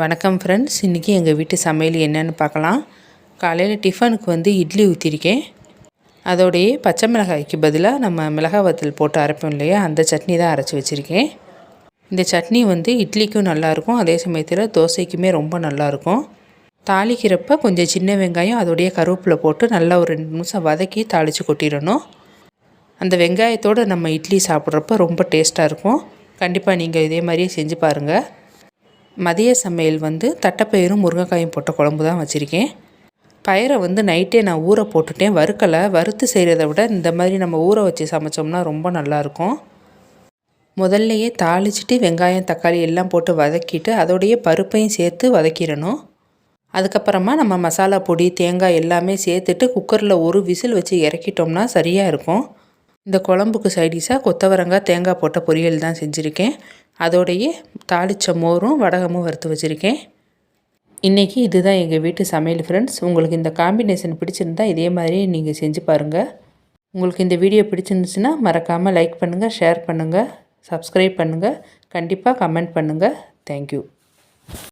வணக்கம் ஃப்ரெண்ட்ஸ் இன்றைக்கி எங்கள் வீட்டு சமையல் என்னென்னு பார்க்கலாம். காலையில் டிஃபனுக்கு வந்து இட்லி ஊற்றிருக்கேன் அதோடையே பச்சை மிளகாய்க்கு பதிலாக நம்ம மிளகாய் வத்தல் போட்டு அரைப்போம் இல்லையா? அந்த சட்னி தான் அரைச்சி வச்சுருக்கேன். இந்த சட்னி வந்து இட்லிக்கும் நல்லாயிருக்கும் அதே சமயத்தில் தோசைக்குமே ரொம்ப நல்லாயிருக்கும் தாளிக்கிறப்ப கொஞ்சம் சின்ன வெங்காயம் அதோடைய கருவேப்பில் போட்டு நல்லா ஒரு ரெண்டு நிமிஷம் வதக்கி தாளித்து கொட்டிடணும். அந்த வெங்காயத்தோடு நம்ம இட்லி சாப்பிட்றப்ப ரொம்ப டேஸ்ட்டாக இருக்கும். கண்டிப்பாக நீங்கள் இதே மாதிரியே செஞ்சு பாருங்கள் மதிய சமையல் வந்து தட்டைப்பயிரும் முருங்கைக்காயும் போட்ட குழம்பு தான் வச்சுருக்கேன். பயிரை வந்து நைட்டே நான் ஊற போட்டுட்டேன். வறுக்கலை. வறுத்து செய்கிறத விட இந்த மாதிரி நம்ம ஊற வச்சு சமைச்சோம்னா ரொம்ப நல்லாயிருக்கும். முதல்லையே தாளிச்சிட்டு வெங்காயம் தக்காளி எல்லாம் போட்டு வதக்கிட்டு அதோடைய பருப்பையும் சேர்த்து வதக்கிடணும். அதுக்கப்புறமா நம்ம மசாலா பொடி தேங்காய் எல்லாமே சேர்த்துட்டு குக்கரில் ஒரு விசில் வச்சு இறக்கிட்டோம்னா சரியாக இருக்கும். இந்த குழம்புக்கு சைடிஷாக கொத்தவரங்காய் தேங்காய் போட்ட பொரியல் தான் செஞ்சுருக்கேன். அதோடையே தாளித்த மோரும் வடகமும் வறுத்து வச்சுருக்கேன். இன்றைக்கி இதுதான் எங்கள் வீட்டு சமையல் ஃப்ரெண்ட்ஸ் உங்களுக்கு இந்த காம்பினேஷன் பிடிச்சிருந்தா இதே மாதிரி நீங்கள் செஞ்சு பாருங்கள் உங்களுக்கு இந்த வீடியோ பிடிச்சிருந்துச்சுன்னா மறக்காமல் லைக் பண்ணுங்கள் ஷேர் பண்ணுங்கள் சப்ஸ்கிரைப் பண்ணுங்கள் கண்டிப்பாக கமெண்ட் பண்ணுங்கள் தேங்க்யூ